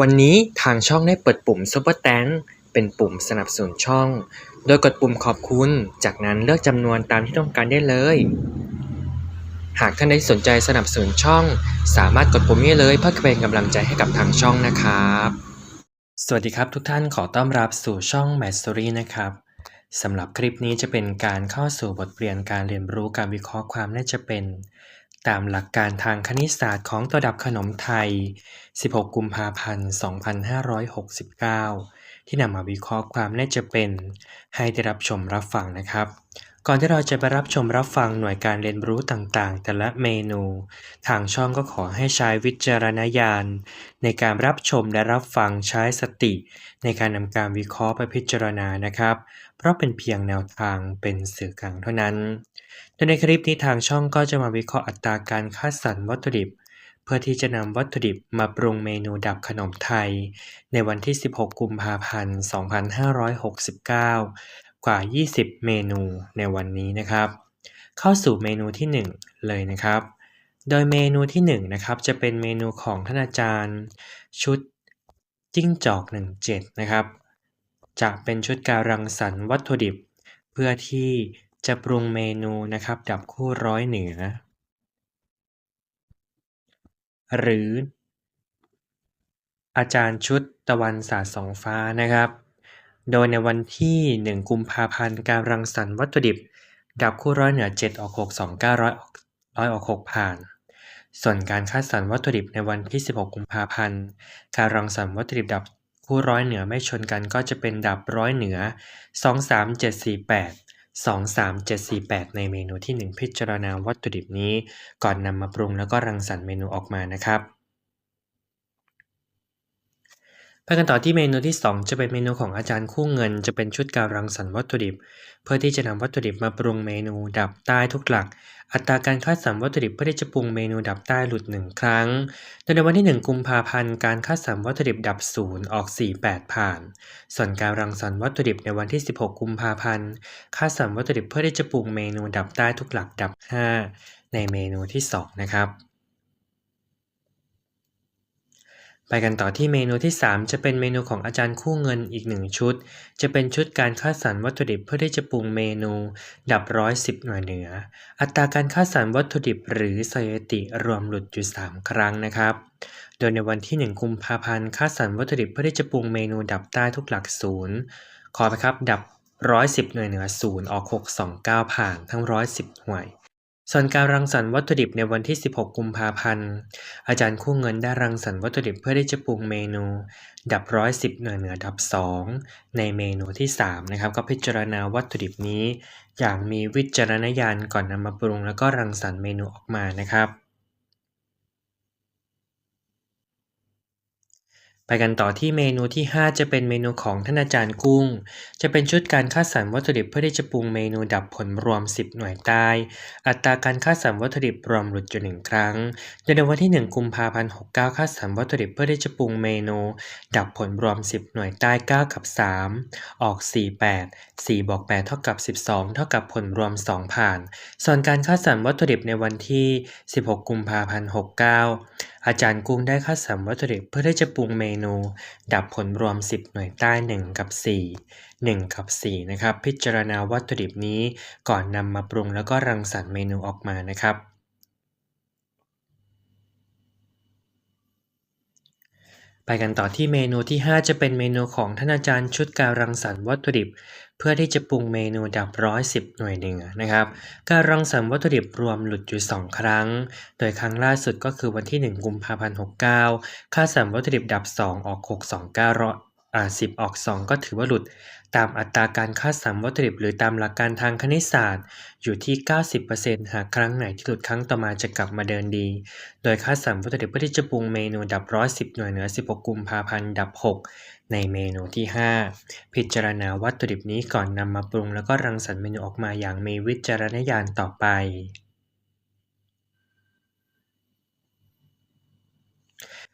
วันนี้ทางช่องได้เปิดปุ่ม Super t a n k เป็นปุ่มสนับสนุนช่อง โดยกดปุ่มขอบคุณ จากนั้นเลือกจำนวนตามที่ต้องการได้เลย หากท่านใดสนใจสนับสนุนช่อง สามารถกดปุ่มนี้เลยเพื่อเป็นกำลังใจให้กับทางช่องนะครับ สวัสดีครับทุกท่านขอต้อนรับสู่ช่อง m a Story นะครับสำหรับคลิปนี้จะเป็นการเข้าสู่บทเรียนการเรียนรู้การวิเคราะห์ความน่าจะเป็น ตามหลักการทางคณิตศาสตร์ของตัวดับขนมไทย 16 กุมภาพันธ์ 2569 ที่นำมาวิเคราะห์ความน่าจะเป็น ให้ได้รับชมรับฟังนะครับ ก่อนที่เราจะไปรับชมรับฟังหน่วยการเรียนรู้ต่างๆ แต่ละเมนู ทางช่องก็ขอให้ใช้วิจารณญาณ ในการรับชมและรับฟังใช้สติ ในการนำการวิเคราะห์ไปพิจารณานะครับ เพราะเป็นเพียงแนวทางเป็นสื่อกลางเท่านั้น โดยในคลิปนี้ทางช่องก็จะมาวิเคราะห์อัตราการคัดสรรวัตถุดิบ เพื่อที่จะนำวัตถุดิบมาปรุงเมนูดับขนมไทย ในวันที่ 16 กุมภาพันธ์ 2569 กว่า 20 เมนูในวันนี้นะครับ เข้าสู่เมนูที่ 1 เลยนะครับ โดยเมนูที่1นะครับจะเป็นเมนูของท่านอาจารย์ ชุดจิ้งจอก 17 นะครับ จะเป็นชุดการรังสรรค์วัตถุดิบ เพื่อที่จะปรุงเมนูนะครับดับคู่ร้อยเหนือ หรือ อาจารย์ชุดตะวันสาสองฟ้านะครับ โดยในวันที่ 1 กุมภาพันธ์การรังสรรค์วัตถุดิบ ดับคู่ร้อยเหนือ 7 ออก 6 2 9 ร้อยออกร้อยออก 6 ผ่าน ส่วนการคัดสรรวัตถุดิบในวันที่ 16 กุมภาพันธ์การรังสรรค์วัตถุดิบดับ คู่ร้อยเหนือไม่ชนกันก็จะเป็นดับร้อยเหนือ 2 3 7 4 8 2 3 7 4 8 ในเมนูที่ 1 พิจารณาวัตถุดิบนี้ ก่อนนำมาปรุงแล้วก็รังสรรค์เมนูออกมานะครับ ไปกันต่อที่เมนูที่ 2 จะเป็นเมนูของอาจารย์คู่เงิน จะเป็นชุดการรังสรรค์วัตถุดิบ เพื่อที่จะนำวัตถุดิบมาปรุงเมนูดับใต้ทุกหลัก อัตราการคัดสรรวัตถุดิบเพื่อที่จะปรุงเมนูดับใต้หลุด 1 ครั้งโดยในวันที่ 1 กุมภาพันธ์การคัดสรรวัตถุดิบดับ0ออก 4 8 ผ่าน ส่วนการรังสรรค์วัตถุดิบในวันที่ 16 กุมภาพันธ์คัดสรรวัตถุดิบเพื่อที่จะปรุงเมนูดับใต้ทุกหลักดับ 5 ในเมนูที่ 2 นะครับ ไปกันต่อที่เมนูที่ 3 จะเป็นเมนูของอาจารย์คู่เงินอีก 1 ชุด จะเป็นชุดการคัดสรรวัตถุดิบเพื่อที่จะปรุงเมนู ดับร้อยสิบหน่วยเหนือ อัตราการคัดสรรวัตถุดิบหรือสถิติรวมหลุดอยู่ 3 ครั้งนะครับ โดยในวันที่ 1 กุมภาพันธ์คัดสรรวัตถุดิบเพื่อที่จะปรุงเมนูดับใต้ทุกหลักศูนย์ขอไปครับดับร้อยสิบหน่วยเหนือศูนย์ออก 6 2 9 ผ่านทั้งร้อยสิบหน่วย ส่วนการรังสรรค์วัตถุดิบในวันที่ 16 กุมภาพันธ์ อาจารย์คู่เงินได้รังสรรค์วัตถุดิบเพื่อที่จะปรุงเมนู ดับร้อยสิบเหนือเหนือดับ 2 ในเมนูที่ 3 นะครับ ก็พิจารณาวัตถุดิบนี้ อย่างมีวิจารณญาณก่อนนำมาปรุงแล้วก็รังสรรค์เมนูออกมานะครับ ไปกันต่อที่เมนูที่ 5 จะเป็นเมนูของท่านอาจารย์กุ้ง จะเป็นชุดการคัดสรรวัตถุดิบเพื่อที่จะปรุงเมนูดับผลรวม 10 หน่วยใต้ อัตราการคัดสรรวัตถุดิบรวมหลุดอยู่หนึ่งครั้งโดยในวันที่ 1 กุมภาพันธ์ 69คัดสรรวัตถุดิบเพื่อที่จะปรุงเมนู ดับผลรวม 10 หน่วยใต้ 9 กับ 3 ออก 4 8 4บวก8เท่ากับ 12 เท่ากับผลรวม 2 ผ่าน ส่วนการคัดสรรวัตถุดิบในวันที่ 16 กุมภาพันธ์ 69 อาจารย์กุ้งได้คัดสรรวัตถุดิบเพื่อที่จะปรุงเมนู ดับผลรวม 10 หน่วยใต้ 1 กับ 4 1 กับ 4 นะครับ พิจารณาวัตถุดิบนี้ก่อนนำมาปรุงแล้วก็รังสรรค์เมนูออกมานะครับไปกันต่อที่เมนูที่ 5 จะเป็นเมนูของท่านอาจารย์ชุดการรังสรรค์วัตถุดิบ เพื่อที่จะปรุงเมนูดับร้อยสิบหน่วยเหนือนะครับ การรังสรรค์วัตถุดิบรวมหลุดอยู่ 2 ครั้ง โดยครั้งล่าสุดก็คือวันที่ 1 กุมภาพันธ์69 ค่าสรรวัตถุดิบดับ 2 ออก 6 2 9ร้อยอ่า10ออก 2 ก็ถือว่าหลุด ตามอัตราการค่าสรรวัตถุดิบหรือตามหลักการทางคณิตศาสตร์ อยู่ที่ 90%หากครั้งไหนที่หลุดครั้งต่อมาจะกลับมาเดินดี โดยค่าสรรวัตถุดิบเพื่อที่จะปรุงเมนูดับร้อยสิบหน่วยเหนือ 16 กุมภาพันธ์ดับ 6 ในเมนูที่ 5 พิจารณาวัตถุดิบนี้ก่อนนำมาปรุงแล้วก็รังสรรค์เมนูออกมาอย่างมีวิจารณญาณต่อไป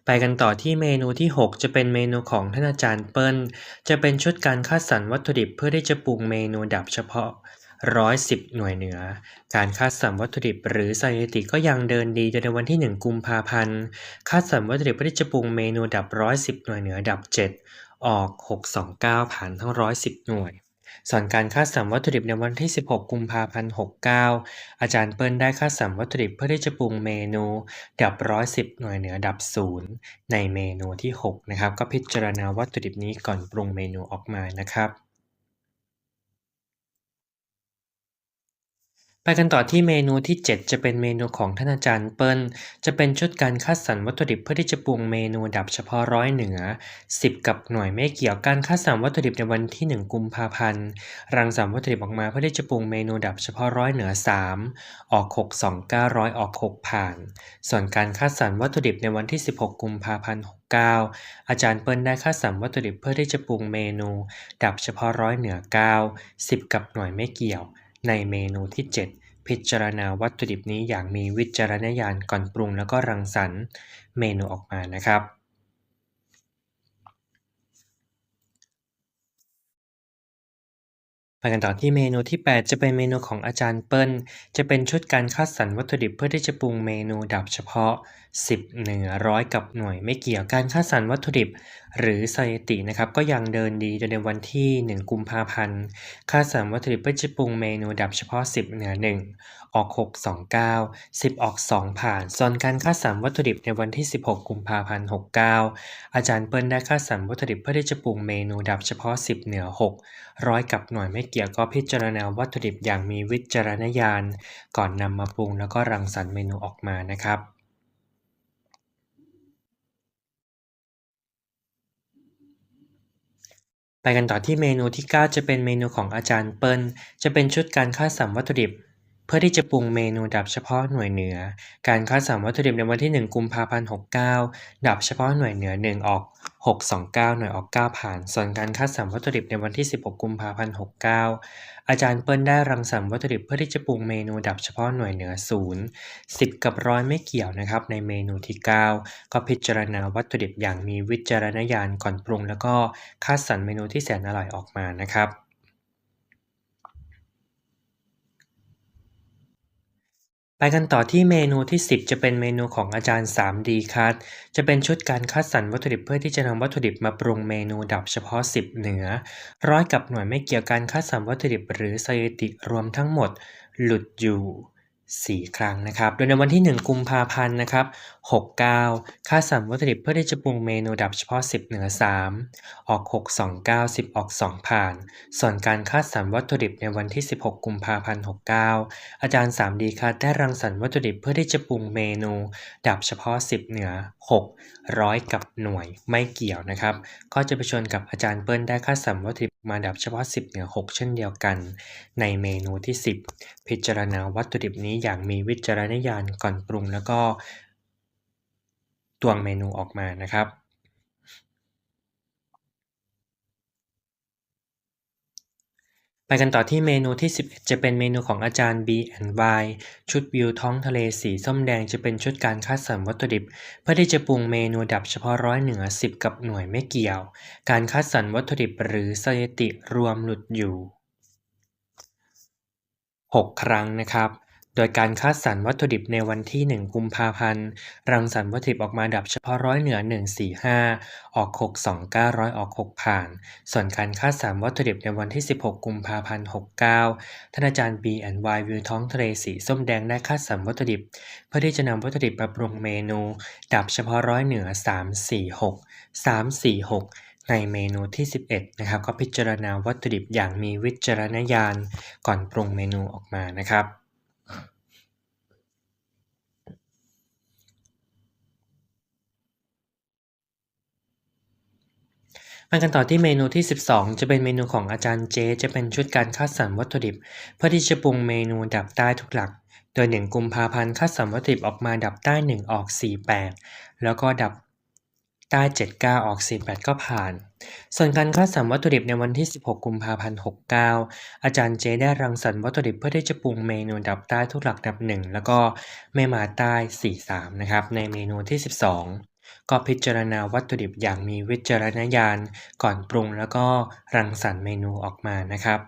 ไปกันต่อที่เมนูที่ 6 จะเป็นเมนูของท่านอาจารย์เปิ้ล จะเป็นชุดการคัดสรรวัตถุดิบเพื่อที่จะปรุงเมนูดับเฉพาะ110 หน่วยเหนือ การคัดสรรวัตถุดิบหรือสถิติก็ยังเดินดีจนในวันที่ 1 กุมภาพันธ์คัดสรรวัตถุดิบเพื่อที่จะปรุงเมนูดับ 110 หน่วยเหนือดับ 7 ออก 629 ผ่านทั้ง 110 หน่วยส่วนการคัดสรรวัตถุดิบในวันที่ 16 กุมภาพันธ์ 69 อาจารย์เปิ้ลได้คัดสรรวัตถุดิบเพื่อที่จะปรุงเมนู ดับ 110 หน่วยเหนือดับ 0 ในเมนูที่ 6 นะครับ ก็พิจารณาวัตถุดิบนี้ก่อนปรุงเมนูออกมานะครับ ไปกันต่อที่เมนูที่ 7 จะเป็นเมนูของท่านอาจารย์เปิ้ล จะเป็นชุดการคัดสรรวัตถุดิบเพื่อที่จะปรุงเมนูดับเฉพาะร้อยเหนือ 10 กับหน่วยไม่เกี่ยวการคัดสรรวัตถุดิบในวันที่ 1 กุมภาพันธ์ รังสรรค์วัตถุดิบออกมาเพื่อที่จะปรุงเมนูดับเฉพาะร้อยเหนือ 3 ออก 6 2 900 ออก 6 ผ่าน ส่วนการคัดสรรวัตถุดิบในวันที่ 16 กุมภาพันธ์9อาจารย์เปิ้ลได้คัดสรรวัตถุดิบเพื่อที่จะปรุงเมนู ดับเฉพาะร้อยเหนือ 9 10 กับหน่วยไม่เกี่ยว ในเมนูที่ 7 พิจารณาวัตถุดิบนี้อย่างมีวิจารณญาณก่อนปรุงแล้วก็รังสรรค์เมนูออกมานะครับไปกันต่อที่เมนูที่ 8 จะเป็นเมนูของอาจารย์เปิ้ล จะเป็นชุดการคัดสรรวัตถุดิบเพื่อที่จะปรุงเมนูดับเฉพาะ 10 เหนือร้อยกับหน่วยไม่เกี่ยวการคัดสรรวัตถุดิบ หรือสถิตินะครับก็ยังเดินดีจนในวันที่ 1 กุมภาพันธ์คัดสรรวัตถุดิบเพื่อจะปรุงเมนูดับเฉพาะ 10 เหนือ 1 ออก 6 2 9 10 ออก 2 ผ่าน ส่วนการคัดสรรวัตถุดิบในวันที่ 16 กุมภาพันธ์ 69 อาจารย์เปิ้ลได้คัดสรรวัตถุดิบเพื่อที่จะปรุงเมนูดับเฉพาะ 10 เหนือ 6 ร้อยกับหน่วยไม่เกี่ยวก็พิจารณาวัตถุดิบอย่างมีวิจารณญาณ ก่อนนำมาปรุงแล้วก็รังสรรค์เมนูออกมานะครับ ไปกันต่อที่เมนูที่ 9 จะเป็นเมนูของอาจารย์เปิลจะเป็นชุดการคัดสรรวัตถุดิบ เพื่อที่จะปรุงเมนูดับเฉพาะหน่วยเหนือ การคัดสรรวัตถุดิบในวันที่ 1 กุมภาพันธ์ 69 ดับเฉพาะหน่วยเหนือ 1 ออก 629 หน่วยออก 9 ผ่าน ส่วนการคัดสรรวัตถุดิบในวันที่ 16 กุมภาพันธ์ 69 อาจารย์เปิ้ลได้รังสรรค์วัตถุดิบเพื่อที่จะปรุงเมนูดับเฉพาะหน่วยเหนือ 0 10 กับร้อยไม่เกี่ยวนะครับในเมนูที่ 9 ก็พิจารณาวัตถุดิบอย่างมีวิจารณญาณก่อนปรุง แล้วก็คัดสรรเมนูที่แสนอร่อยออกมานะครับ ไปกันต่อที่เมนูที่ 10 จะเป็นเมนูของอาจารย์ 3D คัดจะเป็นชุดการคัดสรรวัตถุดิบเพื่อที่จะนำวัตถุดิบมาปรุงเมนูดับเฉพาะ 10 เหนือ ร้อยกับหน่วยไม่เกี่ยวการคัดสรรวัตถุดิบหรือสถิติรวมทั้งหมดหลุดอยู่ 4 ครั้งนะครับ โดยในวันที่ 1 กุมภาพันธ์นะครับ69 ค่าสรรวัตถุดิบเพื่อที่จะปรุงเมนูดับเฉพาะ 10 เหนือ 3 ออก 6 2 9 10 ออก 2 ผ่าน ส่วนการคัดสรรวัตถุดิบในวันที่ 16 กุมภาพันธ์ 69 อาจารย์ 3D คัดได้รังสรรค์วัตถุดิบเพื่อที่จะปรุงเมนู ดับเฉพาะ 10 เหนือ6ร้อยกับหน่วยไม่เกี่ยวนะครับ ก็จะไปชนกับอาจารย์เปิ้ลได้คัดสรรวัตถุดิบมาดับเฉพาะ 10 เหนือ 6 เช่นเดียวกัน ในเมนูที่ 10 พิจารณาวัตถุดิบนี้อย่างมีวิจารณญาณก่อนปรุงแล้วก็ ตวงเมนูออกมานะครับไปกันต่อที่เมนูที่ 11 จะเป็นเมนูของอาจารย์ B&Y ชุดวิวท้องทะเลสีส้มแดงจะเป็นชุดการคัดสรรวัตถุดิบ เพื่อที่จะปรุงเมนูดับเฉพาะร้อยเหนือ 10 กับหน่วยไม่เกี่ยว การคัดสรรวัตถุดิบหรือสถิติรวมหลุดอยู่ 6 ครั้งนะครับ โดยการคัดสรรวัตถุดิบในวันที่ 1 กุมภาพันธ์ รังสรรค์วัตถุดิบออกมาดับเฉพาะร้อยเหนือ 145 ออก 6 2 900ออก 6 ผ่าน ส่วนการคัดสรรวัตถุดิบในวันที่ 16 กุมภาพันธ์ 69 ท่านอาจารย์ B&Y วิวท้องทะเลสีส้มแดงได้คัดสรรวัตถุดิบ เพื่อที่จะนำวัตถุดิบมาปรุงเมนู ดับเฉพาะร้อยเหนือ 346 346ในเมนูที่ 11 นะครับ ก็พิจารณาวัตถุดิบอย่างมีวิจารณญาณก่อนปรุงเมนูออกมานะครับ มากันต่อที่เมนูที่ 12 จะเป็นเมนูของอาจารย์เจ จะเป็นชุดการคัดสรรวัตถุดิบ เพื่อที่จะปรุงเมนูดับใต้ทุกหลัก โดย 1 กุมภาพันธ์คัดสรรวัตถุดิบออกมาดับใต้ 1 ออก 48 แล้วก็ดับ ใต้79 ออก 48 ก็ผ่าน ส่วนการคัดสรรวัตถุดิบในวันที่ 16 กุมภาพันธ์ 69 อาจารย์เจได้รังสรรค์วัตถุดิบเพื่อที่จะปรุงเมนูดับใต้ทุกหลักดับ 1 แล้วก็ไม่มาใต้ 43 นะครับในเมนูที่ 12 ก็พิจารณาวัตถุดิบอย่างมีวิจารณญาณ ก่อนปรุงแล้วก็รังสรรค์เมนูออกมานะครับ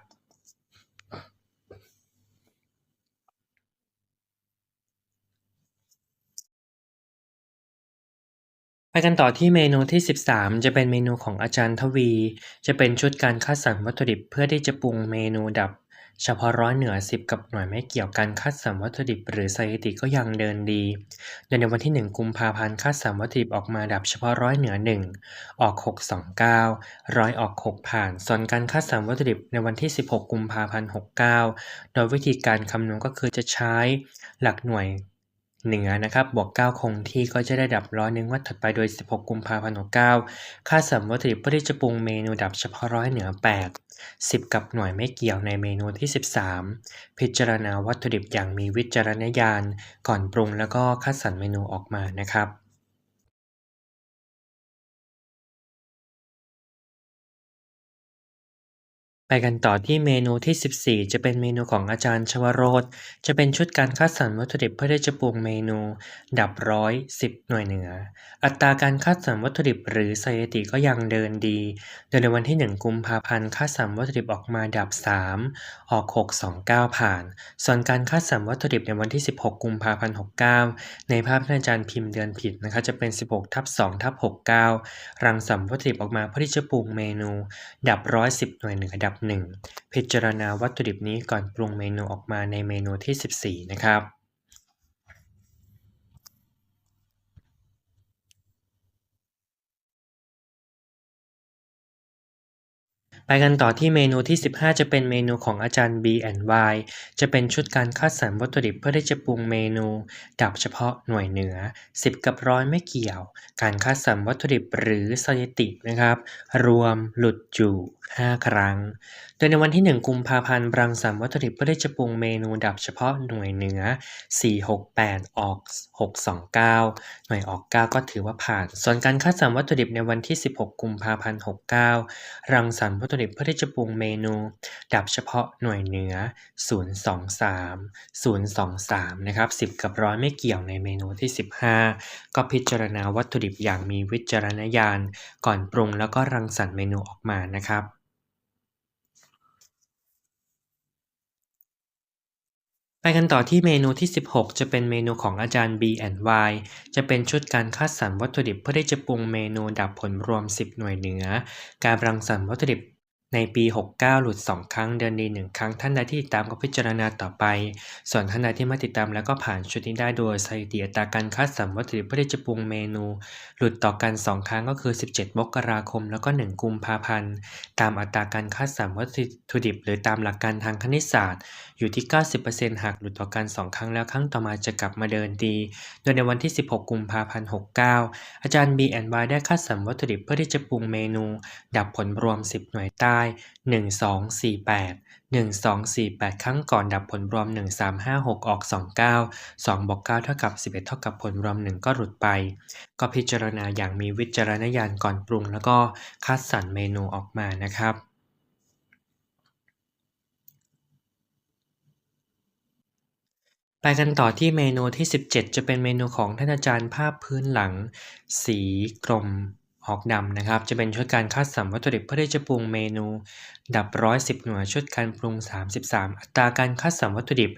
ไปกันต่อที่เมนูที่ 13 จะเป็นเมนูของอาจารย์ทวี จะเป็นชุดการคัดสรรวัตถุดิบเพื่อที่จะปรุงเมนูดับ เฉพาะร้อยเหนือ 10 กับหน่วยไม่เกี่ยวกันคัดสรรวัตถุดิบ หรือสถิติก็ยังเดินดีโดยในวันที่ 1 กุมภาพันธ์คัดสรรวัตถุดิบออกมาดับเฉพาะร้อยเหนือ 1 ออก 629 ร้อยออก 6 ผ่าน ส่วนการคัดสรรวัตถุดิบในวันที่ 16 กุมภาพันธ์69 โดยวิธีการคำนวณก็คือจะใช้หลักหน่วย เหนือนะครับบวก 9 คงที่ก็จะได้ดับร้อยหนึ่งวัดถัดไปโดย 16 กุมภาพันธ์69ค่าสัมวัตถุดิบเพื่อที่จะปรุงเมนูดับเฉพาะร้อยเหนือ 8 10 กับหน่วยไม่เกี่ยวในเมนูที่ 13 พิจารณาวัตถุดิบอย่างมีวิจารณญาณ ก่อนปรุงแล้วก็คัดสรรเมนูออกมานะครับ ไปกันต่อที่เมนูที่ 14 จะเป็นเมนูของอาจารย์ชวโรธจะเป็นชุดการคัดสรรวัตถุดิบเพื่อที่จะปรุงเมนู ดับร้อยสิบหน่วยเหนือ อัตราการคัดสรรวัตถุดิบหรือสถิติก็ยังเดินดี โดยในวันที่ 1 กุมภาพันธ์คัดสรรวัตถุดิบออกมาดับ 3 ออก 629 ผ่าน ส่วนการคัดสรรวัตถุดิบในวันที่ 16 กุมภาพันธ์69 ในภาพที่อาจารย์พิมพ์เดือนผิดนะคะจะเป็น 16ทับ2ทับ69 รังสรรวัตถุดิบออกมาเพื่อที่จะปรุงเมนู ดับร้อยสิบหน่วยเหนือดับ 1. พิจารณาวัตถุดิบนี้ก่อนปรุงเมนูออกมาในเมนูที่ 14 นะครับ ไปกันต่อที่เมนูที่ 15 จะเป็นเมนูของอาจารย์ B&Y จะเป็นชุดการคัดสรรวัตถุดิบเพื่อที่จะปรุงเมนูดับเฉพาะหน่วยเหนือ 10 กับร้อยไม่เกี่ยว การคัดสรรวัตถุดิบหรือสถิตินะครับ รวมหลุดอยู่ 5 ครั้ง โดยในวันที่ 1 กุมภาพันธ์รังสรรค์วัตถุดิบเพื่อที่จะปรุงเมนูดับเฉพาะหน่วยเหนือ 468 ออก 629 หน่วยออก 9 ก็ถือว่าผ่าน ส่วนการคัดสรรวัตถุดิบในวันที่ 16 กุมภาพันธ์ 69 รังสรรค์วัตถุดิบเพื่อที่จะปรุงเมนู ดับเฉพาะหน่วยเนื้อ 023 023 นะครับ 10 กับร้อยไม่เกี่ยวในเมนูที่ 15 ก็พิจารณาวัตถุดิบอย่างมีวิจารณญาณ ก่อนปรุงแล้วก็รังสรรค์เมนูออกมานะครับไปกันต่อที่เมนูที่ 16 จะเป็นเมนูของอาจารย์ B&Y จะเป็นชุดการคัดสรรวัตถุดิบเพื่อที่จะปรุงเมนูดับผลรวม 10 หน่วยเหนือ การรังสรรค์วัตถุดิบ ในปี 69 หลุด 2 ครั้ง เดือนดี1ครั้ง ท่านใดที่ติดตามก็พิจารณาต่อไป ส่วนท่านใดที่ไม่ติดตามแล้วก็ผ่านชุดนี้ได้โดยสถิติอัตราการคัดสรรวัตถุดิบเพื่อที่จะปรุงเมนู หลุดต่อกัน 2 ครั้งก็คือ 17 มกราคม แล้วก็ 1 กุมภาพันธ์ ตามอัตราการคัดสรรวัตถุดิบ หรือตามหลักการทางคณิตศาสตร์ อยู่ที่ 90%หากหลุดต่อกัน 2 ครั้งแล้วครั้งต่อมาจะกลับมาเดินดี โดยในวันที่ 16 กุมภาพันธ์ 69 อาจารย์ B&Y ได้คัดสรรวัตถุดิบเพื่อที่จะปรุงเมนู ดับผลรวม 10 หน่วยใต้1 2 4 8 1 2 4 8 ครั้งก่อนดับผลรวม 1 3 5 6 ออก 2 9 2บวก9เท่ากับ 11 เท่ากับผลรวม 1 ก็หลุดไป ก็พิจารณาอย่างมีวิจารณญาณก่อนปรุง แล้วก็คัดสรรเมนูออกมานะครับไปกันต่อที่เมนูที่ 17 จะเป็นเมนูของท่านอาจารย์ภาพพื้นหลัง สีกรม ออกดำนะครับ จะเป็นชุดการคัดสรรวัตถุดิบเพื่อที่จะปรุงเมนู ดับร้อยสิบหน่วยชุดการปรุง 33 อัตราการคัดสรรวัตถุดิบ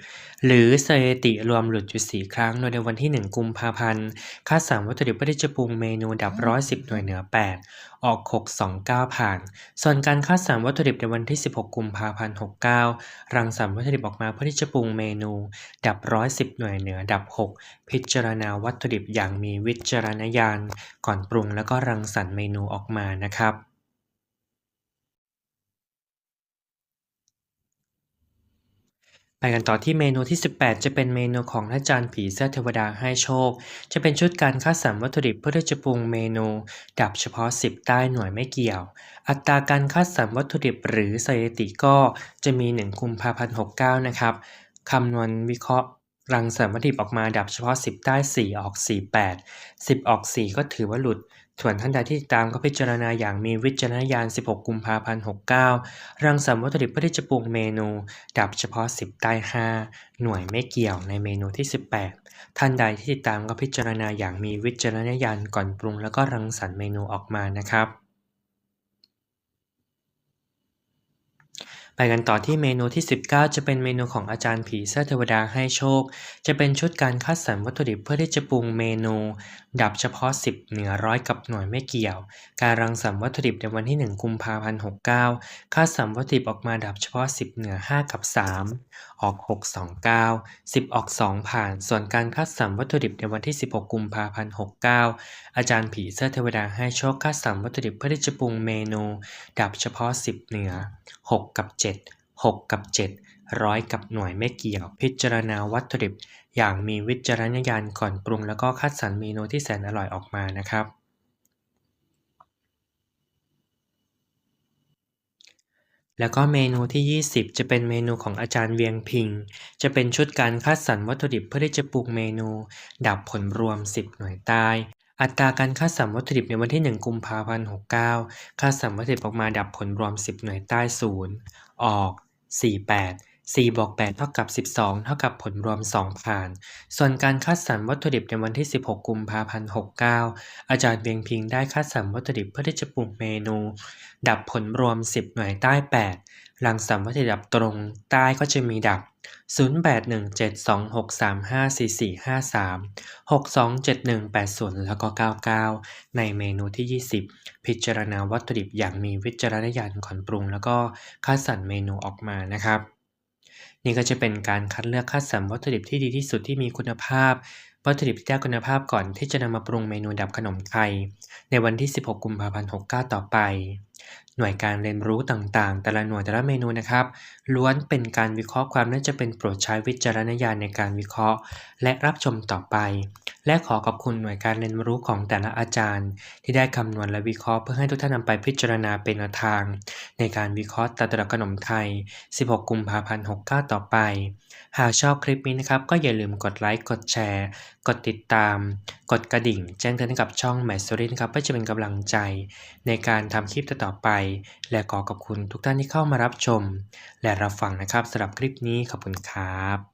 หรือสถิติรวมหลุดอยู่ 4 ครั้งโดยในวันที่ 1 กุมภาพันธ์คัดสรรวัตถุดิบเพื่อที่จะปรุงเมนูดับร้อยสิบหน่วยเหนือ 8 ออก 629 ผ่าน ส่วนการคัดสรรวัตถุดิบในวันที่ 16 กุมภาพันธ์ 69 รังสรรค์วัตถุดิบออกมาเพื่อที่จะปรุงเมนู ดับร้อยสิบหน่วยเหนือดับ 6 พิจารณาวัตถุดิบอย่างมีวิจารณญาณ ก่อนปรุงแล้วก็รังสรรค์เมนูออกมานะครับ ไปกันต่อที่เมนูที่ 18 จะเป็นเมนูของท่านอาจารย์ผีเสื้อเทวดาให้โชค จะเป็นชุดการคัดสรรวัตถุดิบเพื่อที่จะปรุงเมนู ดับเฉพาะ 10 ใต้หน่วยไม่เกี่ยว อัตราการคัดสรรวัตถุดิบหรือสถิติก็จะมี 1 กุมภาพันธ์69 นะครับคำนวณวิเคราะห์รังสรรค์วัตถุดิบออกมาดับเฉพาะ 10 ใต้ 4 ออก 48 10 ออก 4 ก็ถือว่าหลุด ส่วนท่านใดที่ติดตามก็พิจารณาอย่างมีวิจารณญาณ 16 กุมภาพันธ์ 69 รังสรรค์วัตถุดิบเพื่อที่จะปรุงเมนู ดับเฉพาะ 10ใต้5หน่วยไม่เกี่ยวในเมนูที่ 18 ท่านใดที่ติดตามก็พิจารณาอย่างมีวิจารณญาณก่อนปรุงแล้วก็รังสรรค์เมนูออกมานะครับไปกันต่อที่เมนูที่ 19 จะเป็นเมนูของอาจารย์ผีเสื้อเทวดาให้โชค จะเป็นชุดการคัดสรรวัตถุดิบเพื่อที่จะปรุงเมนู ดับเฉพาะ 10 เหนือร้อยกับหน่วยไม่เกี่ยว การรังสรรค์วัตถุดิบในวันที่ 1 กุมภาพันธ์ 69คัดสรรวัตถุดิบออกมาดับเฉพาะ 10 เหนือ 5 กับ 3 ออก 6 2 9 10 ออก 2 ผ่าน ส่วนการคัดสรรวัตถุดิบในวันที่ 16 กุมภาพันธ์ 69 อาจารย์ผีเสื้อเทวดาให้โชคคัดสรรวัตถุดิบเพื่อที่จะปรุงเมนู ดับเฉพาะ 10 เหนือ 6 กับ 7 6 กับ 7 ร้อยกับหน่วยไม่เกี่ยว พิจารณาวัตถุดิบ อย่างมีวิจารณญาณก่อนปรุง แล้วก็คัดสรรเมนูที่แสนอร่อยออกมานะครับ แล้วก็เมนูที่ 20 จะเป็นเมนูของอาจารย์เวียงพิง จะเป็นชุดการคัดสรรวัตถุดิบเพื่อที่จะปรุงเมนู ดับผลรวม 10 หน่วยใต้อัตราการคัดสรรวัตถุดิบในวันที่ 1 กุมภาพันธ์ 69คัดสรรวัตถุดิบออกมาดับผลรวม 10 หน่วยใต้0ออก 48 4บวก8เท่ากับ 12 เท่ากับผลรวม 2 ผ่าน ส่วนการคัดสรรวัตถุดิบในวันที่ 16 กุมภาพันธ์ 69 อาจารย์เวียงพิงได้คัดสรรวัตถุดิบเพื่อที่จะปรุงเมนู ดับผลรวม 10 หน่วยใต้8รังสรรค์วัตถุดิบตรงใต้ก็จะมีดับ 081726354453 627180 แล้วก็ 99 ในเมนูที่ 20 พิจารณาวัตถุดิบอย่างมีวิจารณญาณก่อนปรุง แล้วก็คัดสรรเมนูออกมานะครับ นี่ก็จะเป็นการคัดเลือกคัดสรรวัตถุดิบที่ดีที่สุดที่มีคุณภาพ วัตถุดิบที่ได้คุณภาพก่อนที่จะนำมาปรุงเมนูดับขนมไทยในวันที่ 16 กุมภาพันธ์ 69 ต่อไป หน่วยการเรียนรู้ต่างๆ แต่ละหน่วยแต่ละเมนูนะครับ ล้วนเป็นการวิเคราะห์ความน่าจะเป็นโปรดใช้วิจารณญาณในการวิเคราะห์ และรับชมต่อไป และขอขอบคุณหน่วยการเรียนรู้ของแต่ละอาจารย์ ที่ได้คำนวณและวิเคราะห์เพื่อให้ทุกท่านนำไปพิจารณาเป็นแนวทาง ในการวิเคราะห์ตลาดขนมไทย 16 กุมภาพันธ์ 69 ต่อไป หากชอบคลิปนี้นะครับ ก็อย่าลืมกดไลค์ กดแชร์ กดติดตาม กดกระดิ่ง แจ้งเตือนให้กับช่องแมสซรินะครับเพื่อจะเป็นกำลังใจ ในการทำคลิปต่อไป และขอขอบคุณทุกท่านที่เข้ามารับชม และรับฟังนะครับสำหรับคลิปนี้ขอบคุณครับ